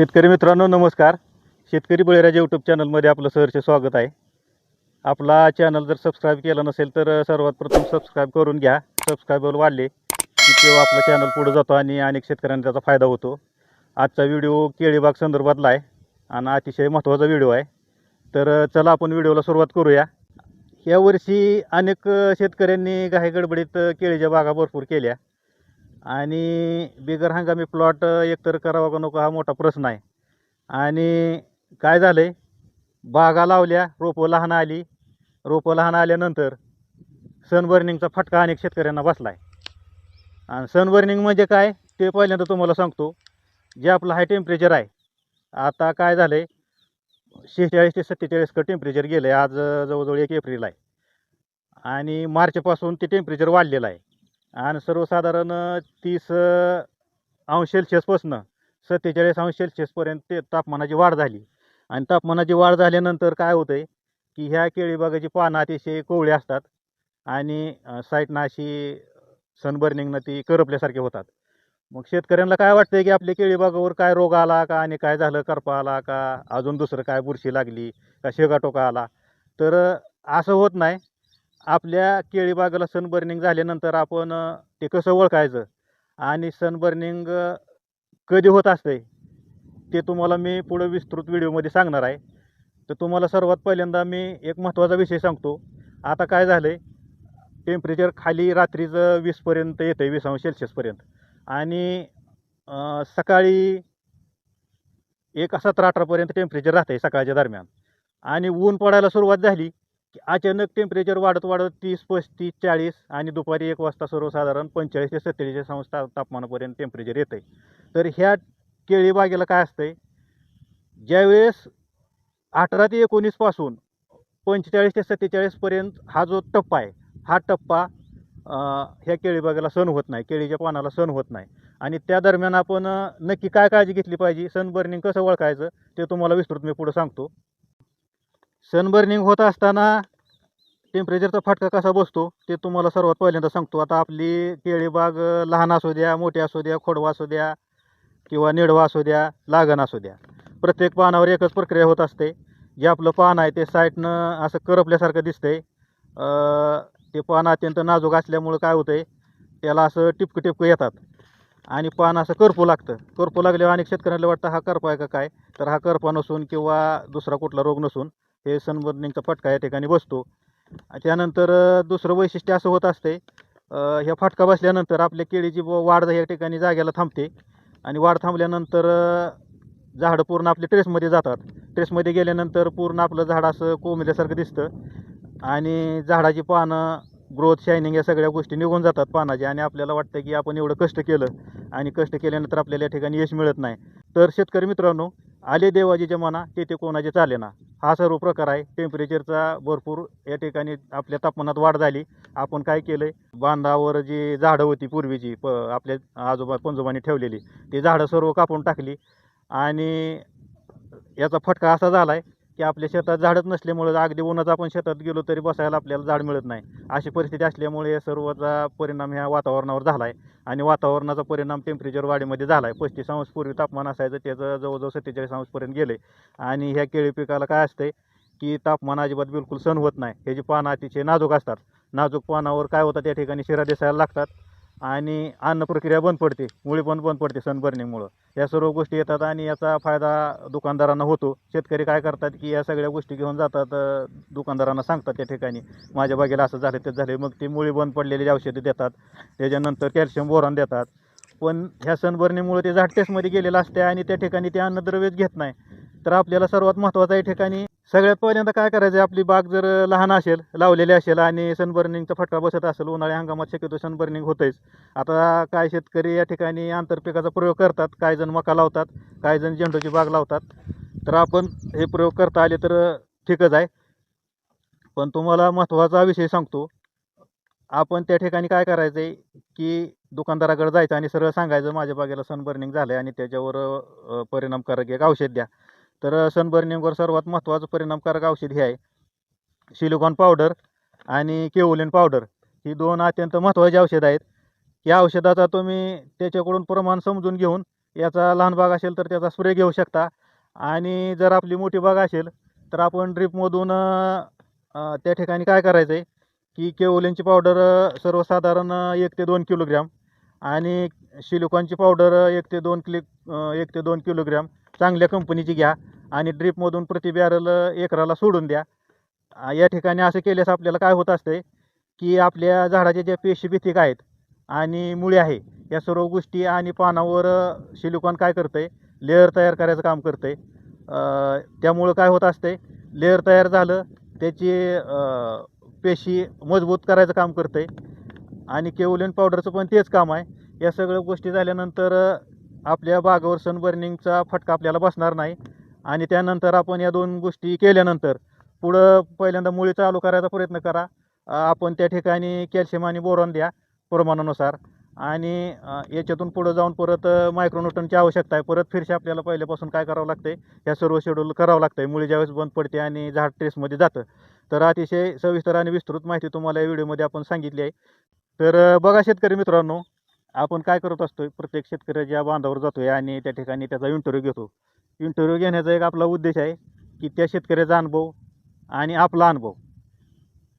शेतकरी मित्रांनो नमस्कार. शेतकरी बळीराजा यूट्यूब चॅनलमध्ये आपलं सहर्ष स्वागत आहे. आपला चॅनल जर सबस्क्राईब केला नसेल तर सर्वात प्रथम सबस्क्राईब करून घ्या. सबस्क्रायबर वाढले की तेव्हा आपलं चॅनल पुढे जातो आणि अनेक शेतकऱ्यांना त्याचा फायदा होतो. आजचा व्हिडिओ केळीबाग संदर्भातला आहे आणि अतिशय महत्त्वाचा व्हिडिओ आहे. तर चला आपण व्हिडिओला सुरुवात करूया. यावर्षी अनेक शेतकऱ्यांनी घाई गडबडीत केळीच्या बागा भरपूर केल्या. आणि बिगर हंगामी प्लॉट एकतर करावा का नको हा मोठा प्रश्न आहे. आणि काय झालं आहे बागा लावल्या रोपं लहान आली. रोपं लहान आल्यानंतर सनबर्निंगचा फटका अनेक शेतकऱ्यांना बसला आहे आणि सनबर्निंग म्हणजे काय? ते पहिल्यांदा तुम्हाला सांगतो. जे आपलं हाय टेम्परेचर आहे. आता काय झालं आहे शेहेचाळीस ते सत्तेचाळीस टेम्परेचर गेलं आहे आज जवळजवळ एक एप्रिल आहे. आणि मार्चपासून ते टेम्परेचर वाढलेलं आहे. आणि सर्वसाधारण तीस अंश सेल्सिअसपासून सत्तेचाळीस अंश सेल्सिअसपर्यंत ते तापमानाची वाढ झाली. आणि तापमानाची वाढ झाल्यानंतर काय होतं आहे की ह्या केळीबागाची पानं अतिशय कोवळी असतात आणि साईटनं अशी सनबर्निंगनं ती करपल्यासारखे होतात. मग शेतकऱ्यांना काय वाटतं की आपल्या केळीबागावर काय रोग आला का आणि काय झालं करपा आला का अजून दुसरं काय बुरशी लागली का शेगाटोका आला? तर असं होत नाही. आपल्या केळीबागाला सनबर्निंग झाल्यानंतर आपण ते कसं ओळखायचं? आणि सनबर्निंग कधी होत असते ते तुम्हाला मी पुढं विस्तृत व्हिडिओमध्ये सांगणार आहे. तर तुम्हाला सर्वात पहिल्यांदा मी एक महत्त्वाचा विषय सांगतो. आता काय झालं आहे टेम्परेचर खाली रात्रीचं वीसपर्यंत येतं आहे वीस अंश सेल्सिअसपर्यंत. आणि सकाळी एक सतरा अठरापर्यंत टेम्परेचर राहतं आहे सकाळच्या दरम्यान. आणि ऊन पडायला सुरुवात झाली. अचानक टेम्परेचर वाढत वाढत तीस पस्तीस चाळीस आणि दुपारी एक वाजता सर्वसाधारण पंचेचाळीस ते सत्तेचाळीस अंश ता तापमानापर्यंत टेम्परेचर येतं आहे तर ह्या केळीबागेला काय असतं आहे ज्यावेळेस अठरा ते एकोणीसपासून पंचेचाळीस ते सत्तेचाळीसपर्यंत हा जो टप्पा आहे हा टप्पा ह्या केळीबागेला सण होत नाही केळीच्या पानाला सण होत नाही. आणि त्या दरम्यान आपण नक्की काय काळजी घेतली पाहिजे? सनबर्निंग कसं ओळखायचं? ते तुम्हाला विस्तृत मी पुढं सांगतो. सनबर्निंग होत असताना टेम्परेचरचा फटका कसा बसतो ते तुम्हाला सर्वात पहिल्यांदा सांगतो. आता आपली केळी बाग लहान असू द्या मोठी असू द्या खोडवा असू द्या किंवा निडवा असू द्या लागण असू द्या. प्रत्येक पानावर एकच प्रक्रिया होत असते. जे आपलं पान आहे ते साईडनं असं करपल्यासारखं दिसतंय. ते पान अत्यंत नाजूक असल्यामुळं काय होतंय त्याला असं टिपकं टिपकं येतात. आणि पान असं करपू लागतं. करपू लागल्यावर अनेक शेतकऱ्यांना वाटतं हा करपा आहे का काय? तर हा करपा नसून किंवा दुसरा कुठला रोग नसून हे सनबर्निंगचा फटका या ठिकाणी बसतो. त्यानंतर दुसरं वैशिष्ट्य असं होत असते ह्या फटका बसल्यानंतर आपल्या केळीची वाढ या ठिकाणी जागेला थांबते. आणि वाढ थांबल्यानंतर झाडं पूर्ण आपले ट्रेसमध्ये जातात. ट्रेसमध्ये गेल्यानंतर पूर्ण आपलं झाड असं कोंबल्यासारखं दिसतं. आणि झाडाची पानं ग्रोथ शायनिंग या सगळ्या गोष्टी निघून जातात पानाची. आणि आपल्याला वाटतं की आपण एवढं कष्ट केलं आणि कष्ट केल्यानंतर आपल्याला या ठिकाणी यश मिळत नाही. तर शेतकरी मित्रांनो आले देवाची जमाना तिथे कोणाचे चाले ना? हा सर्व प्रकार आहे. टेम्परेचरचा भरपूर या ठिकाणी आपल्या तापमानात वाढ झाली. आपण काय केलं आहे बांधावर जी झाडं होती पूर्वीची प आपल्या आजोबा पंजोबांनी ठेवलेली ती झाडं सर्व कापून टाकली. आणि याचा फटका असा झाला आहे की आपल्या शेतात झाडच नसल्यामुळे अगदी उन्हाचा आपण शेतात गेलो तरी बसायला आपल्याला झाड मिळत नाही. अशी परिस्थिती असल्यामुळे सर्वचा परिणाम ह्या वातावरणावर झाला आहे आणि वातावरणाचा परिणाम टेम्परेचर वाढीमध्ये झाला आहे पस्तीस अंश पूर्वी तापमान असायचं त्याचं जवळजवळ सत्तेचाळीस अंशपर्यंत गेले आणि ह्या केळी पिकाला काय असतंय की तापमान अजिबात बिलकुल सण होत नाही. ह्याची पानं अतिशय नाजूक असतात. नाजूक पानावर काय होतं त्या ठिकाणी शिरा दिसायला लागतात. आणि अन्न प्रक्रिया बंद पडते मुळी पण बंद पडते सनबर्निंगमुळं या सर्व गोष्टी येतात आणि याचा फायदा दुकानदारांना होतो. शेतकरी काय करतात की या सगळ्या गोष्टी घेऊन जातात दुकानदारांना सांगतात त्या ठिकाणी माझ्या बागेला असं झालं ते झाले. मग ती मुळी बंद पडलेली औषधं देतात त्याच्यानंतर कॅल्शियम बोरॉन देतात. पण ह्या सनबर्नीमुळे ते झाड टेस्टमध्ये गेलेलं असते आणि त्या ठिकाणी ते अन्नद्रव्यच घेत नाही. तर आपल्याला सर्वात महत्त्वाचं या ठिकाणी सगळ्यात पहिल्यांदा काय करायचं आहे आपली बाग जर लहान असेल लावलेली असेल आणि सनबर्निंगचा फटका बसत असेल उन्हाळी हंगामात शक्यतो सनबर्निंग होतंच आता काय शेतकरी या ठिकाणी आंतरपिकाचा प्रयोग करतात काही जण मका लावतात काही जण झेंडूची बाग लावतात तर आपण हे प्रयोग करता आले तर ठीकच आहे. पण तुम्हाला महत्त्वाचा विषय सांगतो आपण त्या ठिकाणी काय करायचं आहे की दुकानदाराकडे जायचं आणि सरळ सांगायचं माझ्या बागेला सनबर्निंग झालं आहे आणि त्याच्यावर परिणामकारक एक औषध द्या. तर सनबर्निंगवर सर्वात महत्त्वाचं परिणामकारक औषध हे आहे. सिलिकॉन पावडर आणि केओलिन पावडर ही दोन अत्यंत महत्त्वाची औषधं आहेत. या औषधाचा तुम्ही त्याच्याकडून प्रमाण समजून घेऊन याचा लहान बाग असेल तर त्याचा स्प्रे घेऊ शकता. आणि जर आपली मोठी बाग असेल तर आपण ड्रीपमधून त्या ठिकाणी काय करायचं आहे की केओलिनची पावडर सर्वसाधारण एक ते दोन किलोग्रॅम आणि सिलिकॉनची पावडर एक ते दोन क्लिक एक ते दोन किलोग्रॅम चांगल्या कंपनीची घ्या आणि ड्रीपमधून प्रति बॅरल एकराला सोडून द्या. या ठिकाणी असं केल्यास आपल्याला काय होत असते की आपल्या झाडाच्या ज्या पेशी भीतिक आहेत आणि मुळे आहे या सर्व गोष्टी आणि पानावर सिलिकॉन काय करतं आहे लेअर तयार करायचं काम करतं आहे त्यामुळं काय होत असते लेअर तयार झालं त्याची पेशी मजबूत करायचं काम करतं आहे आणि केवलिन पावडरचं पण तेच काम आहे. या सगळ्या गोष्टी झाल्यानंतर आपल्या बागावर सनबर्निंगचा फटका आपल्याला बसणार नाही. आणि त्यानंतर आपण या दोन गोष्टी केल्यानंतर पुढं पहिल्यांदा मुळी चालू करायचा प्रयत्न करा. आपण त्या ठिकाणी कॅल्शियम आणि बोरॉन द्या प्रमाणानुसार. आणि याच्यातून पुढं जाऊन परत मायक्रोन्यूटनची आवश्यकता आहे. परत फिरशी आपल्याला पहिल्यापासून काय करावं लागते ह्या सर्व शेड्यूल करावं लागतं मुळी ज्यावेळेस बंद पडते आणि झाड ट्रेसमध्ये जातं. तर अतिशय सविस्तर आणि विस्तृत माहिती तुम्हाला या व्हिडिओमध्ये आपण सांगितली आहे. तर बघा शेतकरी मित्रांनो आपण काय करत असतो प्रत्येक शेतकऱ्याच्या बांधावर जातोय आणि त्या ठिकाणी त्याचा इंटरव्ह्यू घेतो. इंटरव्ह्यू घेण्याचा एक आपला उद्देश आहे की त्या शेतकऱ्याचा अनुभव आणि आपला अनुभव.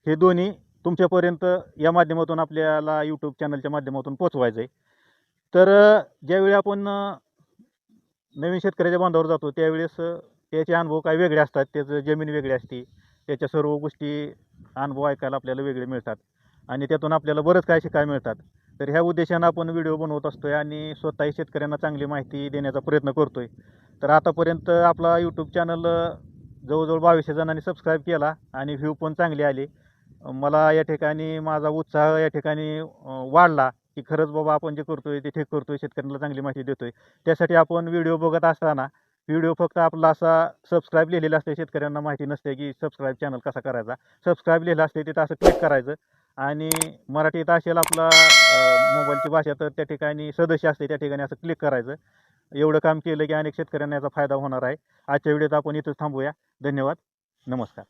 हे दोन्ही तुमच्यापर्यंत या माध्यमातून आपल्याला यूट्यूब चॅनलच्या माध्यमातून पोचवायचं आहे तर ज्यावेळी आपण नवीन शेतकऱ्याच्या बांधावर जातो त्यावेळेस त्याचे अनुभव काही वेगळे असतात त्याचं जमीन वेगळी असते त्याच्या सर्व गोष्टी अनुभव ऐकायला आपल्याला वेगळे मिळतात. आणि त्यातून आपल्याला बरंच काय शिकायला मिळतात. तर ह्या उद्देशानं आपण व्हिडिओ बनवत असतो आहे आणि स्वतःही शेतकऱ्यांना चांगली माहिती देण्याचा प्रयत्न करतो आहे तर आतापर्यंत आपला यूट्यूब चॅनल जवळजवळ बावीसशे जणांनी सबस्क्राईब केला आणि व्ह्यू पण चांगले आले. मला या ठिकाणी माझा उत्साह या ठिकाणी वाढला की खरंच बाबा आपण जे करतोय ते ठीक करतोय शेतकऱ्यांना चांगली माहिती देतोय. त्यासाठी आपण व्हिडिओ बघत असताना व्हिडिओ फक्त आपला असा सबस्क्राईब लिहिलेला असते शेतकऱ्यांना माहिती नसते की सबस्क्राईब चॅनल कसा करायचा. सबस्क्राईब लिहिलं असते तिथं असं क्लिक करायचं. आणि मराठीत असेल आपला मोबाईलची भाषा तर त्या ठिकाणी सदस्य असते त्या ठिकाणी असं क्लिक करायचं. एवढं काम केलं की अनेक शेतकऱ्यांना याचा फायदा होणार आहे. आजच्या व्हिडिओत आपण इथंच थांबूया. धन्यवाद. नमस्कार.